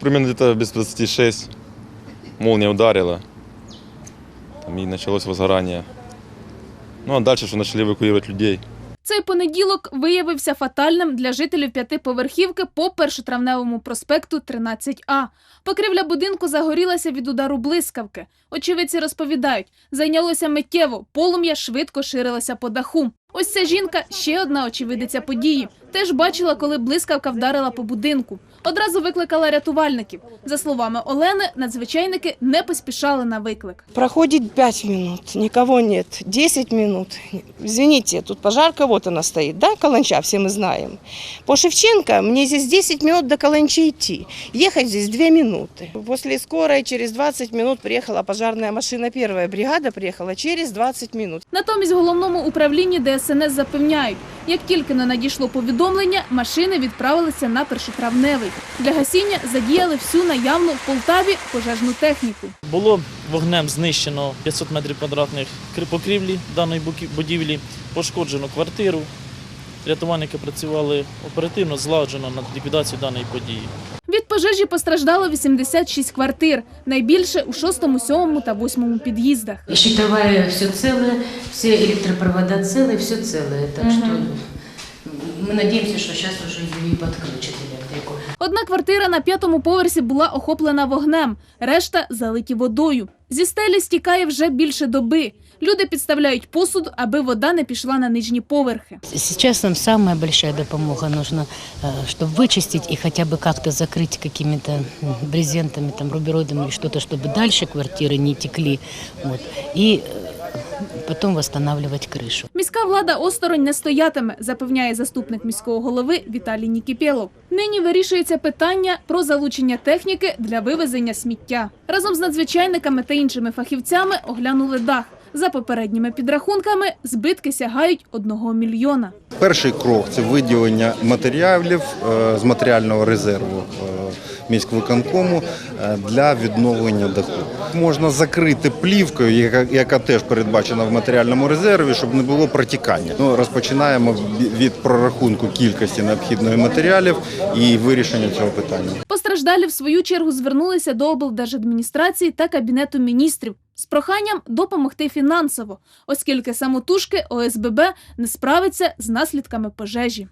Примерно где-то без 26 молния ударила. Там и началось возгорание. Ну а дальше, что начали эвакуировать людей. Цей понеділок виявився фатальним для жителів п'ятиповерхівки по першотравневому проспекту 13А. Покрівля будинку загорілася від удару блискавки. Очевидці розповідають, зайнялося миттєво, полум'я швидко ширилося по даху. Ось ця жінка ще одна очевидиця події. Теж бачила, коли блискавка вдарила по будинку. Одразу викликала рятувальників. За словами Олени, надзвичайники не поспішали на виклик. Проходит 5 минут, никого нет. 10 минут. Извините, тут пожарка, вот она стоит, да, Каланча, все мы знаем. По Шевченко мне здесь 10 минут до Каланчи идти. Ехать здесь 2 минуты. После скорой через 20 минут приехала пожарная машина, первая бригада приехала через 20 минут. Натомість в головному управлінні ДСНС запевняють, як тільки не надійшло повідомлення, машини відправилися на першотравневий. Для гасіння задіяли всю наявну в Полтаві пожежну техніку. Було вогнем знищено 500 метрів квадратних покрівлі даної будівлі, пошкоджено квартиру. Рятувальники працювали оперативно, злагоджено над ліквідацією даної події. Від пожежі постраждало 86 квартир, найбільше у 6, 7 та 8 під'їздах. Щитовая все целое, все электропровода целые, все целое. Так что мы надеемся, что сейчас уже ее и подключат электрику. Одна квартира на п'ятому поверсі була охоплена вогнем, решта залиті водою. Зі стелі стікає вже більше доби. Люди підставляють посуд, аби вода не пішла на нижні поверхи. Сейчас нам самая большая допомога нужна, чтобы вычистить и хотя бы как-то закрыть какими-то м, брезентами, там, рубероидами или что-то, чтобы дальше квартиры не текли. Вот. И потом восстанавливать крышу. Міська влада осторонь не стоятиме, запевняє заступник міського голови Віталій Нікіпєлов. Нині вирішується питання про залучення техніки для вивезення сміття. Разом з надзвичайниками та іншими фахівцями оглянули дах. За попередніми підрахунками, збитки сягають одного мільйона. Перший крок це виділення матеріалів е, з матеріального резерву е, міськвиконкому е, для відновлення даху. Можна закрити плівкою, яка, яка теж передбачена в матеріальному резерві, щоб не було протікання. Ну, розпочинаємо від прорахунку кількості необхідних матеріалів і вирішення цього питання. Постраждалі в свою чергу звернулися до облдержадміністрації та кабінету міністрів з проханням допомогти фінансово, оскільки самотужки ОСББ не справиться з наслідками пожежі.